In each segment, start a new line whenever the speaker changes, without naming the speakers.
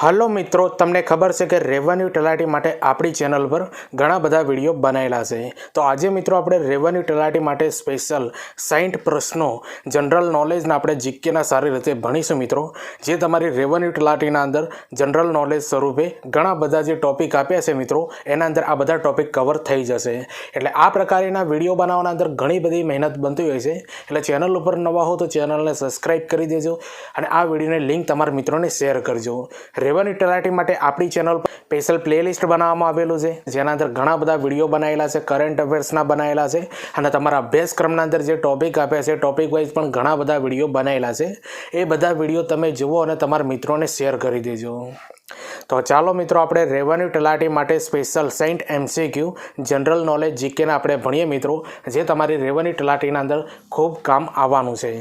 Hello મિત્રો, તમને ખબર છે કે રેવન્યુ તલાટી માટે આપણી ચેનલ પર ઘણા બધા વીડિયો બનાવેલા છે. તો આજે મિત્રો આપણે રેવન્યુ તલાટી માટે સ્પેશિયલ સાઈઠ પ્રશ્નો જનરલ નોલેજના આપણે જીકેના સારી રીતે ભણીશું મિત્રો, જે તમારી રેવન્યુ તલાટીના અંદર જનરલ નોલેજ સ્વરૂપે ઘણા બધા જે ટોપિક આપ્યા છે મિત્રો, એના અંદર આ બધા ટોપિક કવર થઈ જશે. એટલે આ પ્રકારના વીડિયો બનાવવાના અંદર ઘણી બધી મહેનત બનતી હોય છે. એટલે ચેનલ ઉપર નવા હો તો ચેનલને સબસ્ક્રાઈબ કરી દેજો અને આ વિડીયોની લિંક તમારા મિત્રોને શેર કરજો. રેવન્યુ ટેલાટી માટે આપણી ચેનલ પર સ્પેશિયલ પ્લેલિસ્ટ બનાવવામાં આવેલું છે, જેના અંદર ઘણા બધા વીડિયો બનાવેલા છે કરંટ અફેર્સના બનાવેલા છે અને તમારા અભ્યાસક્રમના અંદર જે ટોપિક આપ્યા છે ટોપિક વાઇઝ પણ ઘણા બધા વીડિયો બનાવેલા છે. એ બધા વીડિયો તમે જુઓ અને તમારા મિત્રોને શેર કરી દેજો. તો ચાલો મિત્રો, આપણે રેવન્યુ તલાટી માટે special set MCQ general knowledge જીકેના આપણે ભણીએ મિત્રો, જે તમારી રેવન્યુ તલાટીના અંદર ખૂબ કામ આવવાનું છે.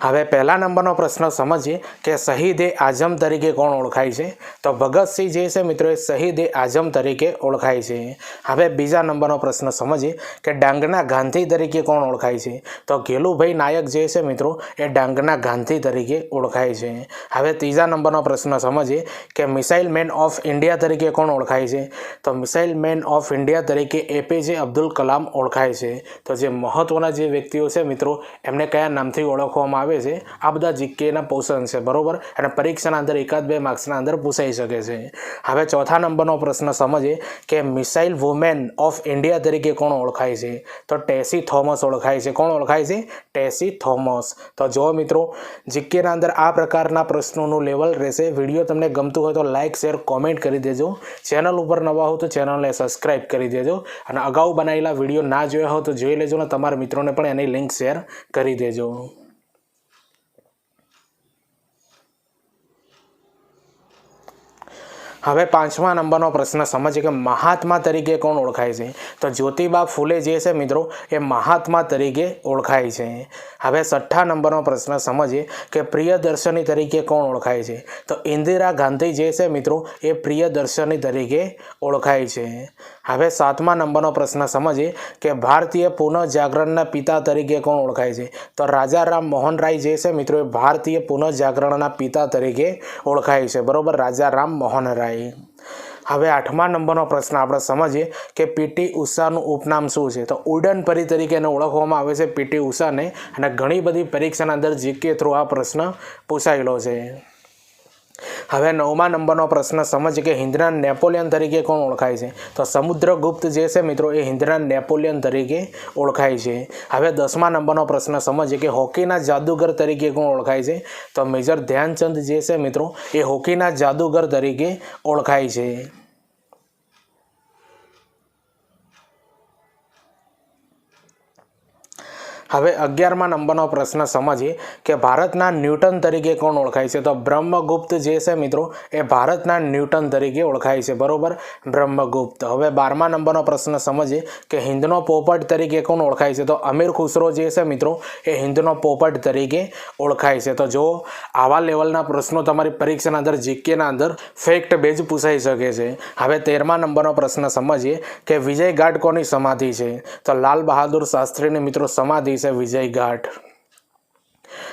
હવે પહેલા નંબરનો પ્રશ્ન સમજીએ કે શહીદ એ આઝમ તરીકે કોણ ઓળખાય છે? તો ભગતસિંહ જે છે મિત્રો, એ શહીદ એ આઝમ તરીકે ઓળખાય છે. હવે બીજા નંબરનો પ્રશ્ન સમજીએ કે ડાંગના ગાંધી તરીકે કોણ ઓળખાય છે? તો ગેલુભાઈ નાયક જે છે મિત્રો, એ ડાંગના ગાંધી તરીકે ઓળખાય છે. હવે ત્રીજા નંબરનો પ્રશ્ન સમજીએ કે મિસાઇલ મેન ઓફ ઇન્ડિયા તરીકે કોણ ઓળખાય છે? તો મિસાઇલ મેન ઓફ ઇન્ડિયા તરીકે એપીજે અબ્દુલ કલામ ઓળખાય છે. તો જે મહત્ત્વના જે વ્યક્તિઓ છે મિત્રો, એમને કયા નામથી ઓળખવામાં આવે છે. આ બધા જીકેના પોર્શન છે, બરાબર? અને પરીક્ષાના અંદર એકાદ બે માર્ક્સના અંદર પૂછાઈ શકે છે. હવે ચોથા નંબરનો પ્રશ્ન સમજીએ કે મિસાઇલ વુમેન ઓફ ઇન્ડિયા તરીકે કોણ ઓળખાય છે? તો ટેસી થોમસ ઓળખાય છે. કોણ ઓળખાય છે? ટેસી થોમસ. તો જો મિત્રો, જીકેના અંદર આ પ્રકારના પ્રશ્નોનું લેવલ રહેશે. વીડિયો તમને ગમતું હોય તો લાઇક શેર, કોમેન્ટ કરી દેજો. ચેનલ ઉપર નવા હો તો ચેનલને સબસ્ક્રાઇબ કરી દેજો. અને અગાઉ બનાવેલા વીડિયો ના જોયા હો તો જોઈ લેજો અને તમારા મિત્રોને પણ એની લિંક શેર કરી દેજો. હવે પાંચમા નંબરનો પ્રશ્ન સમજીએ કે મહાત્મા તરીકે કોણ ઓળખાય છે? તો જ્યોતિબા ફૂલે જે છે મિત્રો, એ મહાત્મા તરીકે ઓળખાય છે. હવે છઠ્ઠા નંબરનો પ્રશ્ન સમજીએ કે પ્રિયદર્શની તરીકે કોણ ઓળખાય છે? તો ઇન્દિરા ગાંધી જે છે મિત્રો, એ પ્રિયદર્શની તરીકે ઓળખાય છે. હવે સાતમા નંબરનો પ્રશ્ન સમજીએ કે ભારતીય પુનઃજાગરણના પિતા તરીકે કોણ ઓળખાય છે? તો રાજા રામ મોહન રાય જે છે, મિત્રો, એ ભારતીય પુનઃજાગરણના પિતા તરીકે ઓળખાય છે. બરાબર? રાજા રામ મોહન રાય. હવે આઠમા નંબરનો પ્રશ્ન આપણે સમજીએ કે પીટી ઉષાનું ઉપનામ શું છે? તો ઉડન પરી તરીકે એને ઓળખવામાં આવે છે પીટી ઉષાને અને ઘણી બધી પરીક્ષાના અંદર જીકે થ્રુ આ પ્રશ્ન પૂછાયેલો છે. હવે નવમા નંબરનો પ્રશ્ન સમજ કે હિન્દના નેપોલિયન તરીકે કોણ ઓળખાય છે? તો સમુદ્રગુપ્ત જે છે મિત્રો, એ હિન્દના નેપોલિયન તરીકે ઓળખાય છે. હવે દસમા નંબરનો પ્રશ્ન સમજ કે હોકીના જાદુગર તરીકે કોણ ઓળખાય છે? તો મેજર ધ્યાનચંદ જે છે મિત્રો, એ હોકીના જાદુગર તરીકે ઓળખાય છે. હવે અગિયારમા નંબરનો પ્રશ્ન સમજીએ કે ભારતના ન્યૂટન તરીકે કોણ ઓળખાય છે? તો બ્રહ્મગુપ્ત જે છે મિત્રો, એ ભારતના ન્યૂટન તરીકે ઓળખાય છે. બરોબર? બ્રહ્મગુપ્ત. હવે બારમા નંબરનો પ્રશ્ન સમજીએ કે હિન્દનો પોપટ તરીકે કોણ ઓળખાય છે? તો અમીર ખુસરો જે છે મિત્રો, એ હિન્દનો પોપટ તરીકે ઓળખાય છે. તો જો આવા લેવલના પ્રશ્નો તમારી પરીક્ષાના અંદર, જીકેના અંદર, ફેક્ટ બેઝ પૂછાઈ શકે છે. હવે તેરમા નંબરનો પ્રશ્ન સમજીએ કે વિજય ઘાટ કોની સમાધિ છે. તો લાલ બહાદુર શાસ્ત્રીની મિત્રો સમાધિ છે વિજય ઘાટ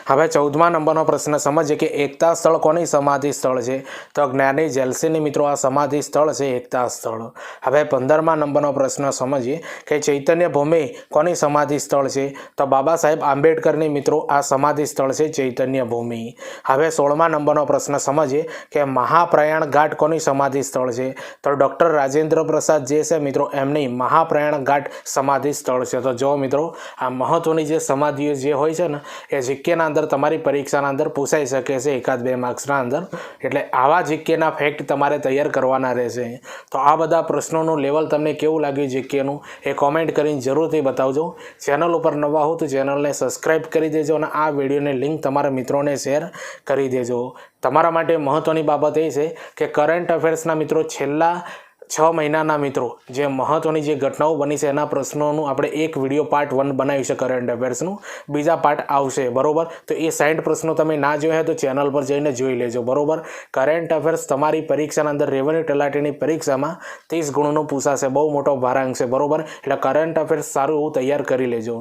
હવે ચૌદમા નંબરનો પ્રશ્ન સમજીએ કે એકતા સ્થળ કોની સમાધિ સ્થળ છે? તો જ્ઞાની જેલસીની મિત્રો આ સમાધિ સ્થળ છે એકતા સ્થળ. હવે પંદરમા નંબરનો પ્રશ્ન સમજીએ કે ચૈતન્ય ભૂમિ કોની સમાધિ સ્થળ છે? તો બાબા સાહેબ આંબેડકરની મિત્રો આ સમાધિ સ્થળ છે ચૈતન્ય ભૂમિ. હવે સોળમા નંબરનો પ્રશ્ન સમજીએ કે મહાપ્રયાણ ઘાટ કોની સમાધિ સ્થળ છે? તો ડૉક્ટર રાજેન્દ્ર પ્રસાદ જે છે મિત્રો, એમની મહાપ્રયાણ ઘાટ સમાધિ સ્થળ છે. તો જો મિત્રો, આ મહત્વની જે સમાધિઓ જે હોય છે ને, એ જીકેના અંદર તમારી પરીક્ષાના અંદર પૂછાઈ શકે છે એકાદ બે માર્ક્સના અંદર. એટલે આવા જીકેના ફેક્ટ તમારે તૈયાર કરવાના રહેશે. તો આ બધા પ્રશ્નોનું લેવલ તમને કેવું લાગ્યું જીકેનું એ કોમેન્ટ કરીને જરૂરથી બતાવજો. ચેનલ ઉપર નવા હો તો ચેનલને સબસ્ક્રાઈબ કરી દેજો અને આ વિડીયોની લિંક તમારા મિત્રોને શેર કરી દેજો. તમારા માટે મહત્ત્વની બાબત એ છે કે કરંટ અફેર્સના મિત્રો છેલ્લા છ મહિનાના મિત્રો, જે મહત્ત્વની જે ઘટનાઓ બની છે એના પ્રશ્નોનું આપણે એક વીડિયો પાર્ટ વન બનાવ્યું છે કરંટ અફેર્સનું બીજા પાર્ટ આવશે, બરોબર? તો એ સાઠ પ્રશ્નો તમે ના જોયા હોય તો ચેનલ પર જઈને જોઈ લેજો, બરોબર? કરંટ અફેર્સ તમારી પરીક્ષાના અંદર રેવન્યુ તલાટીની પરીક્ષામાં ત્રીસ ગુણનું પૂછાશે, બહુ મોટો ભારાંક છે, બરોબર? એટલે કરંટ અફેર્સ સારું એવું તૈયાર કરી લેજો.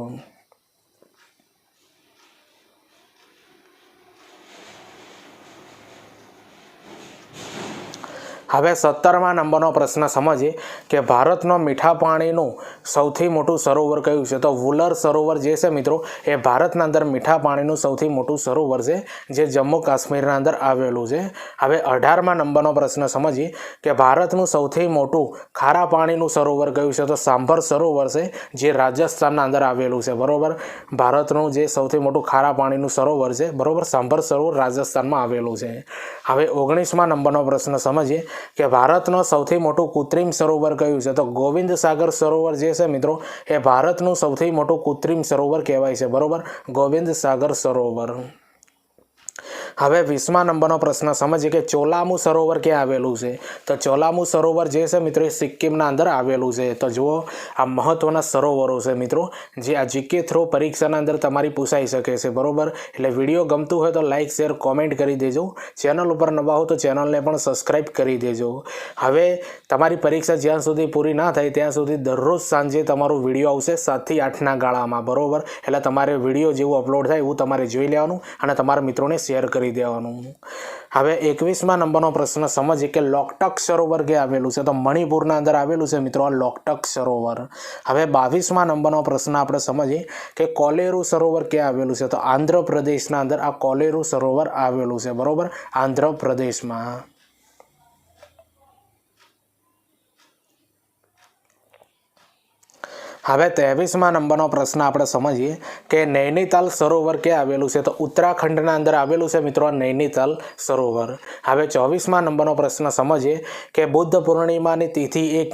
હવે સત્તરમા નંબરનો પ્રશ્ન સમજીએ કે ભારતનો મીઠા પાણીનું સૌથી મોટું સરોવર કયું છે? તો વુલર સરોવર જે છે મિત્રો, એ ભારતના અંદર મીઠા પાણીનું સૌથી મોટું સરોવર છે, જે જમ્મુ કાશ્મીરના અંદર આવેલું છે. હવે અઢારમા નંબરનો પ્રશ્ન સમજીએ કે ભારતનું સૌથી મોટું ખારા પાણીનું સરોવર કયું છે? તો સાંભર સરોવર છે, જે રાજસ્થાનના અંદર આવેલું છે. બરોબર? ભારતનું જે સૌથી મોટું ખારા પાણીનું સરોવર છે, બરોબર? સાંભર સરોવર રાજસ્થાનમાં આવેલું છે. હવે ઓગણીસમા નંબરનો પ્રશ્ન સમજીએ કે ભારતનો સૌથી મોટું કૃત્રિમ સરોવર કયું છે? તો ગોવિંદ સાગર સરોવર જે છે મિત્રો, એ ભારતનું સૌથી મોટું કૃત્રિમ સરોવર કહેવાય છે. બરોબર? ગોવિંદ સાગર સરોવર. હવે વીસમા નંબરનો પ્રશ્ન, સમજીએ કે ચોલામુ સરોવર ક્યાં આવેલું છે? તો ચોલામુ સરોવર જે છે મિત્રો, એ સિક્કિમના અંદર આવેલું છે. તો જુઓ, આ મહત્વના સરોવરો છે મિત્રો, જે આ જીકે થ્રુ પરીક્ષાના અંદર તમારી પૂછાઈ શકે છે, બરોબર? એટલે વીડિયો ગમતું હોય તો લાઇક શેર, કોમેન્ટ કરી દેજો. ચેનલ ઉપર નવા હો તો ચેનલને પણ સબસ્ક્રાઈબ કરી દેજો. હવે તમારી પરીક્ષા જ્યાં સુધી પૂરી ના થાય, ત્યાં સુધી દરરોજ સાંજે તમારું વીડિયો આવશે સાતથી આઠના ગાળામાં, બરોબર? એટલે તમારે વીડિયો જેવું અપલોડ થાય એવું તમારે જોઈ લેવાનું અને તમારા મિત્રોને શેર કરી દેવાનું. હવે એકવીસમાં નંબરનો પ્રશ્ન સમજીએ કે લોકટક સરોવર ક્યાં આવેલું છે? તો મણિપુરના અંદર આવેલું છે મિત્રો આ લોકટક સરોવર. હવે બાવીસમાં નંબરનો પ્રશ્ન આપણે સમજીએ કે કોલેરુ સરોવર ક્યાં આવેલું છે? તો આંધ્રપ્રદેશના અંદર આ કોલેરુ સરોવર આવેલું છે. બરોબર? આંધ્રપ્રદેશમાં. હવે ત્રેવીસમાં નંબરનો પ્રશ્ન આપણે સમજીએ કે નૈનીતાલ સરોવર ક્યાં આવેલું છે? તો ઉત્તરાખંડના અંદર આવેલું છે મિત્રો નૈનીતાલ સરોવર. હવે ચોવીસમાં નંબરનો પ્રશ્ન સમજીએ કે બુદ્ધ પૂર્ણિમાની તિથિ એ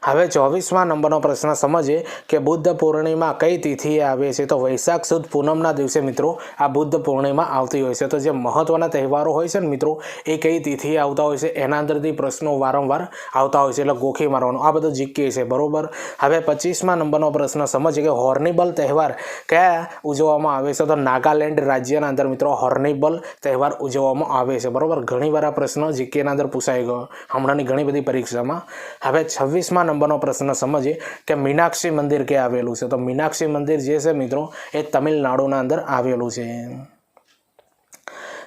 હવે ચોવીસમાં નંબરનો પ્રશ્ન સમજીએ કે બુદ્ધ પૂર્ણિમા કઈ તિથિએ આવે છે? તો વૈશાખ સુદ પૂનમના દિવસે મિત્રો આ બુદ્ધ પૂર્ણિમા આવતી હોય છે. તો જે મહત્ત્વના તહેવારો હોય છે ને મિત્રો, એ કઈ તિથિએ આવતા હોય છે? એના અંદરથી પ્રશ્નો વારંવાર આવતા હોય છે. એટલે ગોખી મારવાનું. આ બધું જીકે છે. બરોબર? હવે પચીસમાં નંબરનો પ્રશ્ન સમજીએ કે હોર્નિબલ તહેવાર કયા ઉજવવામાં આવે છે? તો નાગાલેન્ડ રાજ્યના અંદર મિત્રો હોર્નિબલ તહેવાર ઉજવવામાં આવે છે. બરાબર? ઘણીવાર આ પ્રશ્ન જીકેના અંદર પૂછાઈ ગયો. હમણાંની ઘણી બધી પરીક્ષામાં. હવે છવ્વીસમાં નંબરનો પ્રશ્ન સમજીએ કે મીનાક્ષી મંદિર ક્યાં આવેલું છે? તો મીનાક્ષી મંદિર જે છે મિત્રો, એ તમિલનાડુના અંદર આવેલું છે.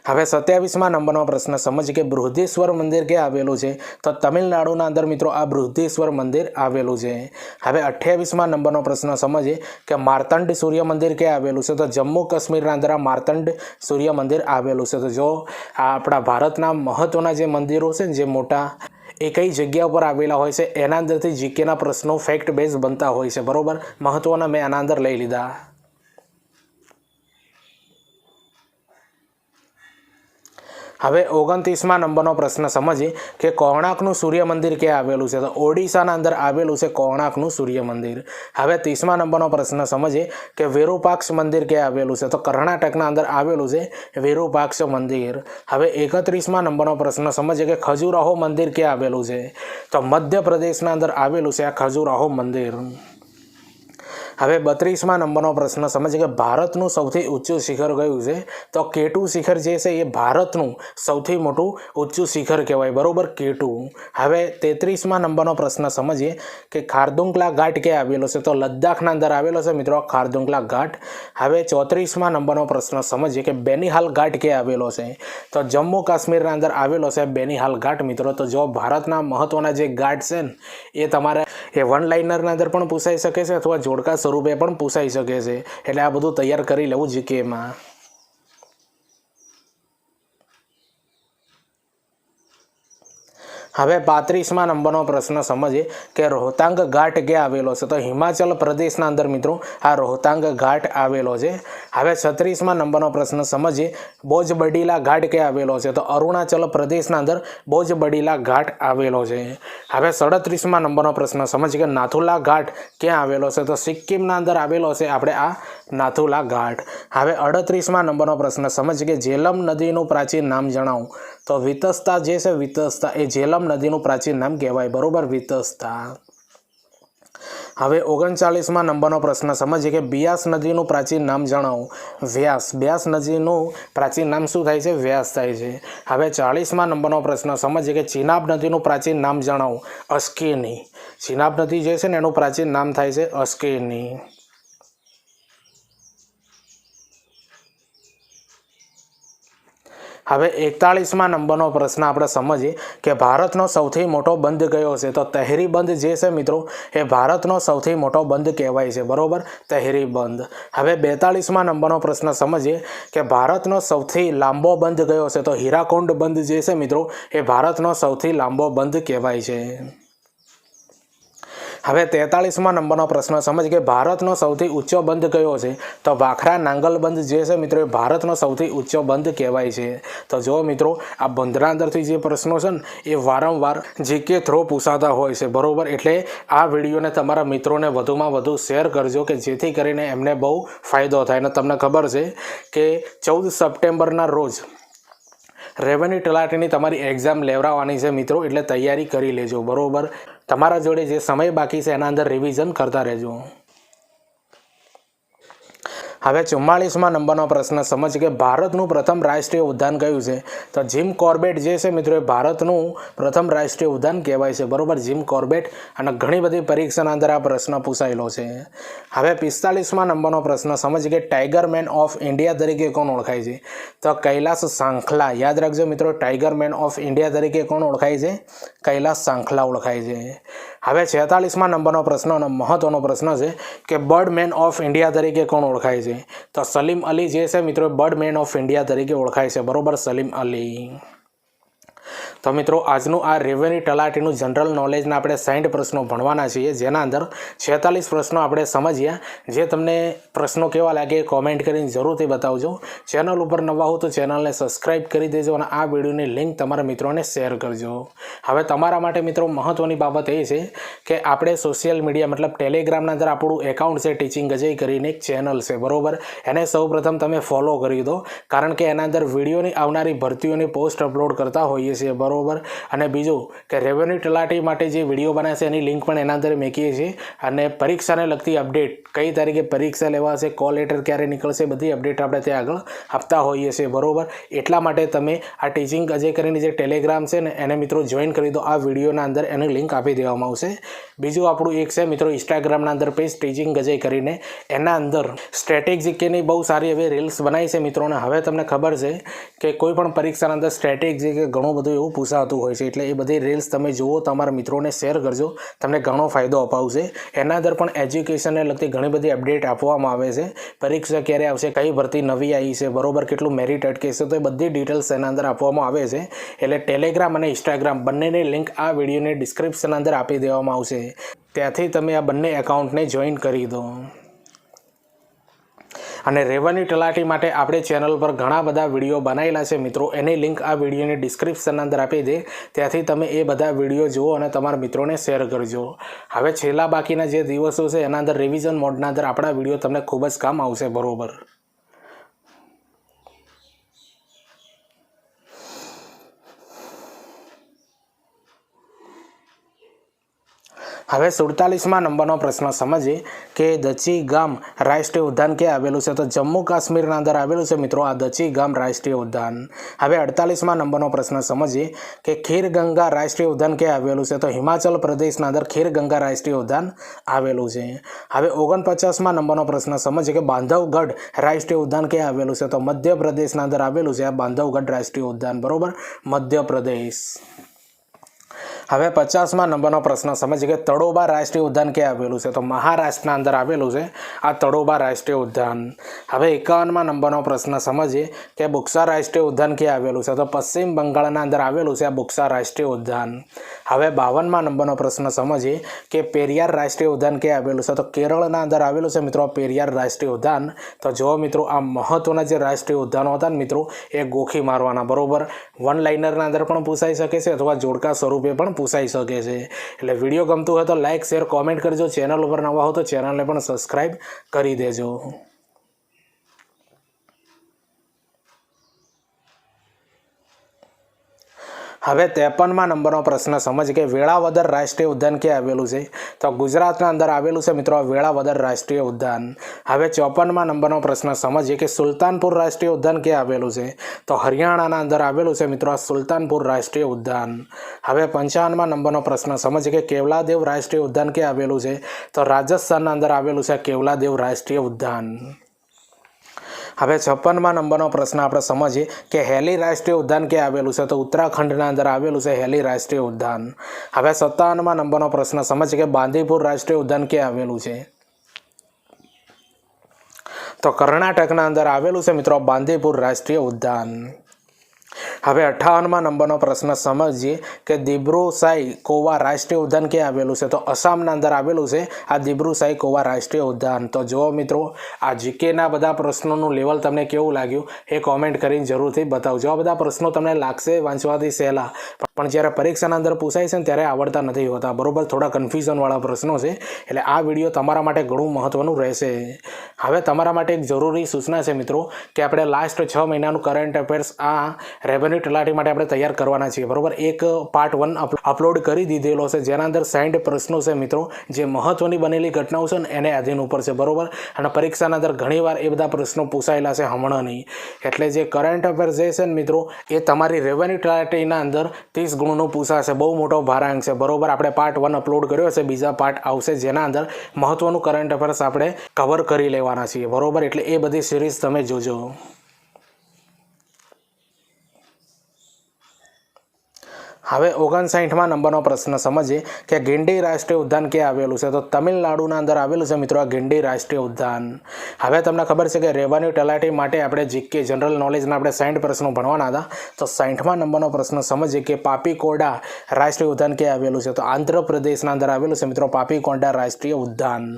હવે સત્યાવીસમાં નંબરનો પ્રશ્ન સમજીએ કે બૃહદેશ્વર મંદિર ક્યાં આવેલું છે? તો તમિલનાડુના અંદર મિત્રો, આ બૃહદેશ્વર મંદિર આવેલું છે. હવે અઠ્યાવીસમાં નંબરનો પ્રશ્ન સમજીએ કે માર્તંડ સૂર્ય મંદિર ક્યાં આવેલું છે? તો જમ્મુ કાશ્મીરના અંદર આ માર્તંડ સૂર્ય મંદિર આવેલું છે. તો જો આપણા ભારતના મહત્ત્વના જે મંદિરો છે ને, જે મોટા એ કઈ જગ્યા ઉપર આવેલા હોય છે. એના અંદરથી જીકેના પ્રશ્નો ફેક્ટ બેઝ બનતા હોય છે. બરોબર? મહત્ત્વના મેં આના અંદર લઈ લીધા. હવે ઓગણત્રીસમાં નંબરનો પ્રશ્ન સમજીએ કે કોણાકનું સૂર્ય મંદિર ક્યાં આવેલું છે? તો ઓડિશાના અંદર આવેલું છે કોણાકનું સૂર્ય મંદિર હવે ત્રીસમા નંબરનો પ્રશ્ન સમજીએ કે વિરૂપાક્ષ મંદિર ક્યાં આવેલું છે? તો કર્ણાટકના અંદર આવેલું છે વિરૂપાક્ષ મંદિર. હવે એકત્રીસમાં નંબરનો પ્રશ્ન સમજીએ કે ખજુરાહો મંદિર ક્યાં આવેલું છે? તો મધ્યપ્રદેશના અંદર આવેલું છે આ ખજુરાહો મંદિર. હવે બત્રીસમાં નંબરનો પ્રશ્ન સમજીએ કે ભારતનું સૌથી ઊંચું શિખર કયું છે? તો કેટુ શિખર જે છે એ ભારતનું સૌથી મોટું ઊંચું શિખર કહેવાય. બરાબર, કેટુ. હવે તેત્રીસમાં નંબરનો પ્રશ્ન, સમજીએ કે ખારદુંકલા ઘાટ ક્યાં આવેલો છે? તો લદ્દાખના અંદર આવેલો છે મિત્રો ખારદુંકલા ઘાટ. હવે ચોત્રીસમાં નંબરનો પ્રશ્ન, સમજીએ કે બેનિહાલ ઘાટ ક્યાં આવેલો છે? તો જમ્મુ કાશ્મીરના અંદર આવેલો છે બેનિહાલ ઘાટ મિત્રો. તો જો ભારતના મહત્ત્વના જે ઘાટ છે ને, એ તમારે એ વન લાઇનરના અંદર પણ પૂછાઈ શકે છે અથવા જોડકા સ્વરૂપે પણ પૂછાઈ શકે છે. એટલે આ બધું તૈયાર કરી લેવું જીકેમાં હવે પાંત્રીસમાં નંબરનો પ્રશ્ન સમજીએ કે રોહતાંગ ઘાટ ક્યાં આવેલો છે? તો હિમાચલ પ્રદેશના અંદર મિત્રો આ રોહતાંગ ઘાટ આવેલો છે. હવે છત્રીસમાં નંબરનો પ્રશ્ન સમજીએ, બોજબડીલા ઘાટ ક્યાં આવેલો છે? તો અરુણાચલ પ્રદેશના અંદર બોજબડીલા ઘાટ આવેલો છે. હવે સડત્રીસમાં નંબરનો પ્રશ્ન સમજીએ કે નાથુલા ઘાટ ક્યાં આવેલો છે? તો સિક્કિમના અંદર આવેલો છે આપણે આ નાથુલા ઘાટ. હવે અડત્રીસમાં નંબરનો પ્રશ્ન સમજીએ કે જેલમ નદીનું પ્રાચીન નામ જણાવું. તો વિતસ્તા જે છે, વિતસ્તા એ જેલમ નદીનું પ્રાચીન નામ કહેવાય. બરોબર? વિતસ્તા. હવે ઓગણચાલીસમાં નંબરનો પ્રશ્ન. સમજીએ કે બિયાસ નદીનું પ્રાચીન નામ જણાવો. વ્યાસ. બ્યાસ નદીનું પ્રાચીન નામ શું થાય છે? વ્યાસ થાય છે. હવે ચાળીસમાં નંબરનો પ્રશ્ન. સમજીએ કે ચિનાબ નદીનું પ્રાચીન નામ જણાવો. અસ્કેની ચિનાબ નદી જે છે ને, એનું પ્રાચીન નામ થાય છે અસ્કેની હવે એકતાળીસમાં નંબરનો પ્રશ્ન આપણે સમજીએ કે ભારતનો સૌથી મોટો બંધ કયો છે? તો તહેરી બંધ જે છે મિત્રો, એ ભારતનો સૌથી મોટો બંધ કહેવાય છે. બરોબર? તહેરી બંધ. હવે બેતાળીસમાં નંબરનો પ્રશ્ન સમજીએ કે ભારતનો સૌથી લાંબો બંધ કયો છે? તો હીરાકુંડ બંધ જે છે મિત્રો, એ ભારતનો સૌથી લાંબો બંધ કહેવાય છે. હવે તેતાળીસમાં નંબરનો પ્રશ્ન, સમજ કે ભારતનો સૌથી ઊંચો બંધ કયો છે? તો વાખરા નાંગલ બંધ જે છે મિત્રો, એ ભારતનો સૌથી ઊંચો બંધ કહેવાય છે. તો જો મિત્રો, આ બંધના અંદરથી જે પ્રશ્નો છે ને, એ વારંવાર જીકે થ્રો પૂછાતા હોય છે. બરોબર? એટલે આ વિડીયોને તમારા મિત્રોને વધુમાં વધુ શેર કરજો કે જેથી કરીને એમને બહુ ફાયદો થાય. અને તમને ખબર છે કે ચૌદ સપ્ટેમ્બરના રોજ રેવન્યુ તલાટીની તમારી એક્ઝામ લેવડાવવાની છે મિત્રો, એટલે તૈયારી કરી લેજો, બરાબર? તમારા જોડે જે સમય બાકી છે, એના અંદર રિવિઝન કરતા રહેજો. હવે ચુમ્માળીસમાં નંબરનો પ્રશ્ન. સમજ કે ભારતનું પ્રથમ રાષ્ટ્રીય ઉદ્યાન કયું છે? તો જીમ કોર્બેટ જે છે મિત્રો, એ ભારતનું પ્રથમ રાષ્ટ્રીય ઉદ્યાન કહેવાય છે. બરાબર? Jim Corbett. અને ઘણી બધી પરીક્ષાના અંદર આ પ્રશ્ન પૂછાયેલો છે. હવે પિસ્તાલીસમાં નંબરનો પ્રશ્ન. સમજ કે ટાઈગર મેન ઓફ ઇન્ડિયા તરીકે કોણ ઓળખાય છે? તો કૈલાસ સાંખલા. યાદ રાખજો મિત્રો, ટાઈગર મેન ઓફ ઇન્ડિયા તરીકે કોણ ઓળખાય છે? કૈલાસ સાંખલા ઓળખાય છે. હવે છેતાલીસમાં નંબરનો પ્રશ્ન અને મહત્વનો પ્રશ્ન છે કે બર્ડ મેન ઓફ ઇન્ડિયા તરીકે કોણ ઓળખાય છે? તો સલીમ અલી જે છે મિત્રો બર્ડ મેન ઓફ ઇન્ડિયા તરીકે ઓળખાય છે. બરોબર, સલીમ અલી. તો મિત્રો, આજનું આ રેવન્યુ તલાટીનું જનરલ નોલેજના આપણે સાઠ પ્રશ્નો ભણવાના છીએ, જેના અંદર છેતાલીસ પ્રશ્નો આપણે સમજીએ. જે તમને પ્રશ્નો કેવા લાગે કોમેન્ટ કરીને જરૂરથી બતાવજો. ચેનલ ઉપર નવા હો તો ચેનલને સબસ્ક્રાઈબ કરી દેજો અને આ વિડીયોની લિંક તમારા મિત્રોને શેર કરજો. હવે તમારા માટે મિત્રો મહત્ત્વની બાબત એ છે કે આપણે સોશિયલ મીડિયા મતલબ ટેલિગ્રામના અંદર આપણું એકાઉન્ટ છે ટીચિંગ અજય કરીને એક ચેનલ છે, બરાબર? એને સૌપ્રથમ તમે ફોલો કરી દો. કારણ કે એના અંદર વિડીયોની આવનારી ભરતીઓની પોસ્ટ અપલોડ કરતા હોઈએ છીએ. બરોબર? અને બીજું કે રેવન્યુ તલાટી માટે જે વીડિયો બનાવે છે, એની લિંક પણ એના અંદર મૂકીએ છીએ. અને પરીક્ષાને લગતી અપડેટ કઈ તારીખે પરીક્ષા લેવાશે કોલ લેટર ક્યારે નીકળશે, બધી અપડેટ આપણે ત્યાં આગળ આપતા હોઈએ છીએ, બરોબર? એટલા માટે તમે આ ટીચિંગ અજય કરીને જે ટેલિગ્રામ છે ને, એને મિત્રો જોઈન કરી દો. આ વિડીયોના અંદર એની લિંક આપી દેવામાં આવશે. બીજું આપણું એક છે મિત્રો ઇન્સ્ટાગ્રામના અંદર પેજ ટીચિંગ અજય કરીને. એના અંદર સ્ટ્રેટેજીકેની બહુ સારી એવી રીલ્સ બનાવી છે મિત્રોને. હવે તમને ખબર છે કે કોઈ પણ પરીક્ષાના અંદર સ્ટ્રેટેજી કે ઘણું બધું એવું પૂછાતું હોય છે. એટલે એ બધી રીલ્સ તમે જુઓ, તમારા મિત્રોને શેર કરજો. તમને ઘણો ફાયદો અપાવશે. એના અંદર પણ એજ્યુકેશનને લગતી ઘણી બધી અપડેટ આપવામાં આવે છે. પરીક્ષા ક્યારે આવશે, કઈ ભરતી નવી આવી છે, બરોબર કેટલું મેરિટ અટકેશે તો એ બધી ડિટેલ્સ એના અંદર આપવામાં આવે છે. એટલે ટેલિગ્રામ અને ઇન્સ્ટાગ્રામ બંનેની લિંક આ વિડીયોની ડિસ્ક્રિપ્શન અંદર આપી દેવામાં આવશે. ત્યાંથી તમે આ બંને એકાઉન્ટને જોઈન કરી દો. અને રેવન્યુ તલાટી માટે આપણે ચેનલ પર ઘણા બધા વીડિયો બનાવેલા છે મિત્રો. એની લિંક આ વિડીયોની ડિસ્ક્રિપ્શન અંદર આપી દે. ત્યાંથી તમે એ બધા વીડિયો જુઓ અને તમારા મિત્રોને શેર કરજો. હવે છેલ્લા બાકીના જે દિવસો છે, એના અંદર રિવિઝન મોડના અંદર આપણા વીડિયો તમને ખૂબ જ કામ આવશે, બરોબર. હવે સુડતાલીસમાં નંબરનો પ્રશ્ન સમજીએ કે દચી ગામ રાષ્ટ્રીય ઉદ્યાન ક્યાં આવેલું છે? તો જમ્મુ કાશ્મીરના અંદર આવેલું છે મિત્રો આ દચી ગામ રાષ્ટ્રીય ઉદ્યાન. હવે અડતાલીસમાં નંબરનો પ્રશ્ન સમજીએ કે ખીરગંગા રાષ્ટ્રીય ઉદ્યાન ક્યાં આવેલું છે? તો હિમાચલ પ્રદેશના અંદર ખીરગંગા રાષ્ટ્રીય ઉદ્યાન આવેલું છે. હવે ઓગણપચાસમાં નંબરનો પ્રશ્ન સમજીએ કે બાંધવગઢ રાષ્ટ્રીય ઉદ્યાન ક્યાં આવેલું છે? તો મધ્યપ્રદેશના અંદર આવેલું છે આ બાંધવગઢ રાષ્ટ્રીય ઉદ્યાન. બરોબર? મધ્યપ્રદેશ. હવે પચાસમાં નંબરનો પ્રશ્ન સમજીએ કે તડોબા રાષ્ટ્રીય ઉદ્યાન ક્યાં આવેલું છે? તો મહારાષ્ટ્રના અંદર આવેલું છે આ તડોબા રાષ્ટ્રીય ઉદ્યાન. હવે એકાવનમાં નંબરનો પ્રશ્ન સમજીએ કે બુક્સા રાષ્ટ્રીય ઉદ્યાન ક્યાં આવેલું છે? તો પશ્ચિમ બંગાળના અંદર આવેલું છે આ બુક્સા રાષ્ટ્રીય ઉદ્યાન. હવે બાવનમાં નંબરનો પ્રશ્ન સમજીએ કે પેરિયાર રાષ્ટ્રીય ઉદ્યાન ક્યાં આવેલું છે? તો કેરળના અંદર આવેલું છે મિત્રો પેરિયાર રાષ્ટ્રીય ઉદ્યાન. તો જુઓ મિત્રો આ મહત્વના જે રાષ્ટ્રીય ઉદ્યાનો હતા ને મિત્રો, એ ગોખી મારવાના, બરાબર? વન લાઇનરના અંદર પણ પૂછાઈ શકે છે અથવા જોડકા સ્વરૂપે પણ પૂછાઈ શકે છે. એટલે વીડિયો ગમતું હોય તો લાઇક શેર કોમેન્ટ કરજો. ચેનલ ઉપર નવા હો તો ચેનલને પણ સબસ્ક્રાઈબ કરી દેજો. હવે ત્રેપનમાં નંબરનો પ્રશ્ન સમજ કે વેળાવદર રાષ્ટ્રીય ઉદ્યાન ક્યાં આવેલું છે? તો ગુજરાતના અંદર આવેલું છે મિત્રો વેળાવદર રાષ્ટ્રીય ઉદ્યાન. હવે ચોપનમાં નંબરનો પ્રશ્ન સમજીએ કે સુલતાનપુર રાષ્ટ્રીય ઉદ્યાન ક્યાં આવેલું છે? તો હરિયાણાના અંદર આવેલું છે મિત્રો સુલતાનપુર રાષ્ટ્રીય ઉદ્યાન. હવે પંચાવનમાં નંબરનો પ્રશ્ન સમજીએ કે કેવલાદેવ રાષ્ટ્રીય ઉદ્યાન ક્યાં આવેલું છે? તો રાજસ્થાનના અંદર આવેલું છે કેવલાદેવ રાષ્ટ્રીય ઉદ્યાન. હવે છપ્પનમાં નંબરનો પ્રશ્ન આપણે સમજીએ કે હેલી રાષ્ટ્રીય ઉદ્યાન ક્યાં આવેલું છે? તો ઉત્તરાખંડના અંદર આવેલું છે હેલી રાષ્ટ્રીય ઉદ્યાન. હવે સત્તાવનમાં નંબરનો પ્રશ્ન સમજીએ કે બાંદીપુર રાષ્ટ્રીય ઉદ્યાન ક્યાં આવેલું છે? તો કર્ણાટકના અંદર આવેલું છે મિત્રો બાંદીપુર રાષ્ટ્રીય ઉદ્યાન. હવે અઠ્ઠાવનમાં નંબરનો પ્રશ્ન સમજીએ કે દિબ્રુ સાઈ કોવા રાષ્ટ્રીય ઉદ્યાન ક્યાં આવેલું છે? તો અસામના અંદર આવેલું છે આ દિબ્રુ સાઈ કોવા રાષ્ટ્રીય ઉદ્યાન. તો જુઓ મિત્રો, આ જીકેના બધા પ્રશ્નોનું લેવલ તમને કેવું લાગ્યું એ કોમેન્ટ કરીને જરૂરથી બતાવજો. આ બધા પ્રશ્નો તમને લાગશે વાંચવાથી સહેલા. પણ જ્યારે પરીક્ષાના અંદર પૂછાય છે ને ત્યારે આવડતા નથી હોતા. બરાબર, થોડા કન્ફ્યુઝનવાળા પ્રશ્નો છે. એટલે આ વીડિયો તમારા માટે ઘણું મહત્ત્વનું રહેશે. હવે તમારા માટે એક જરૂરી સૂચના છે મિત્રો, કે આપણે લાસ્ટ છ મહિનાનું કરંટ અફેર્સ આ રેવન્યુ તલાટી માટે આપણે તૈયાર કરવાના છીએ. બરોબર? એક પાર્ટ વન અપલોડ કરી દીધેલો છે. જેના અંદર સાઈઠ પ્રશ્નો છે મિત્રો. જે મહત્ત્વની બનેલી ઘટનાઓ છે ને એને આધીન ઉપર છે. બરોબર? અને પરીક્ષાના અંદર ઘણીવાર એ બધા પ્રશ્નો પૂછાયેલા છે હમણાં નહીં. એટલે જે કરંટ અફેર્સ જે છે ને મિત્રો, એ તમારી રેવન્યુ તલાટીના અંદર ત્રીસ ગુણનું પૂછાશે. બહુ મોટો ભારાંક છે. બરોબર? આપણે પાર્ટ વન અપલોડ કર્યો છે બીજા પાર્ટ આવશે જેના અંદર મહત્ત્વનું કરંટ અફેર્સ આપણે કવર કરી લેવાના છીએ. બરોબર? એટલે એ બધી સિરીઝ તમે જોજો. હવે ઓગણસાઠમાં નંબરનો પ્રશ્ન સમજીએ કે ગિંડી રાષ્ટ્રીય ઉદ્યાન ક્યાં આવેલું છે? તો તમિલનાડુના અંદર આવેલું છે મિત્રો આ ગિંડી રાષ્ટ્રીય ઉદ્યાન. હવે તમને ખબર છે કે રેવન્યુ તલાટી માટે આપણે જીકે જનરલ નોલેજના આપણે સાઠ પ્રશ્નો ભણવાના હતા. તો સાઠમાં નંબરનો પ્રશ્ન સમજીએ કે પાપીકોડા રાષ્ટ્રીય ઉદ્યાન ક્યાં આવેલું છે? તો આંધ્રપ્રદેશના અંદર આવેલું છે મિત્રો પાપીકોંડા રાષ્ટ્રીય ઉદ્યાન.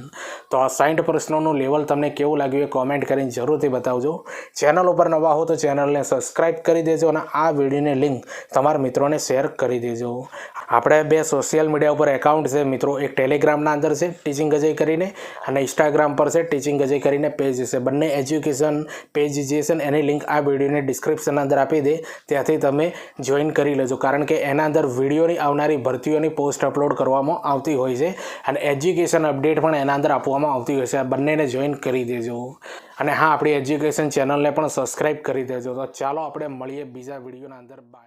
તો આ સાઠ પ્રશ્નોનું લેવલ તમને કેવું લાગ્યું એ કોમેન્ટ કરીને જરૂરથી બતાવજો. ચેનલ ઉપર નવા હો તો ચેનલને સબસ્ક્રાઇબ કરી દેજો અને આ વિડીયોની લિંક તમારા મિત્રોને શેર કરી દેજો. આપણે બે સોશિયલ મીડિયા ઉપર એકાઉન્ટ છે મિત્રો. એક ટેલિગ્રામના અંદર છે ટીચિંગ અજય કરીને, અને ઇન્સ્ટાગ્રામ પર છે ટીચિંગ અજય કરીને પેજ છે. બંને એજ્યુકેશન પેજ જે છે એની લિંક આ વિડીયોની ડિસ્ક્રિપ્શન અંદર આપી દે. ત્યાંથી તમે જોઈન કરી લેજો. કારણ કે એના અંદર વિડીયોની આવનારી ભરતીઓની પોસ્ટ અપલોડ કરવામાં આવતી હોય છે, અને એજ્યુકેશન અપડેટ પણ એના અંદર આપવામાં આવતી હોય છે. બંનેને જોઈન કરી દેજો. અને હા, આપણી એજ્યુકેશન ચેનલને પણ સબસ્ક્રાઈબ કરી દેજો. તો ચાલો આપણે મળીએ બીજા વિડીયોના અંદર. બાય